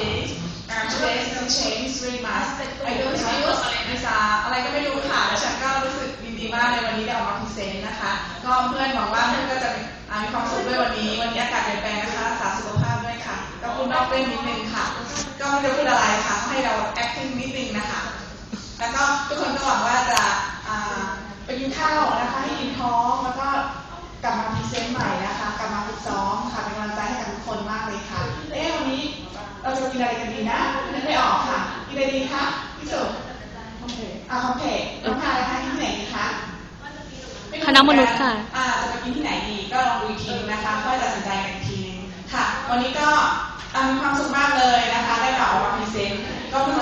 a happy day. Um, today is going to change very much. I don't use visa อะไรก็ไม่รู้ค่ะแล้วฉันก็รู้สึกยินดีมากในวันนี้ได้ออกมาพรีเซนต์นะคะ ก็เพื่อนหวังว่าเพื่อนก็จะมีอ่ามีความสุขด้วยวันนี้ วันนี้อากาศเปลี่ยนแปลงนะคะรักษาสุขภาพด้วยค่ะก็คุณนอกเล่นนิดนึงค่ะ ก็ไม่รู้พูดอะไรค่ะ ให้เรา acting นิดนึงนะคะ แล้วก็ทุกคนก็หวังว่าจะอ่าไปกินข้าวนะคะ เราจะกินอะไรกันดีนะนึกไม่ออกค่ะ กินอะไรดีคะพี่สุคอมเพกอ่าคอมเพกน้องพาอะไรคะกินที่ไหนดีคะไคณะมนุษย์ค่ะอ่าจะไปกินที่ไหนดีก็ลองดูอีกทีนึงนะคะค่อยตัดสินใจกันอีกทีนึงค่ะ วันนี้ก็อ่ามีความสุขมากเลยนะคะ ได้มาออกมาพรีเซนต์ก็เพิ่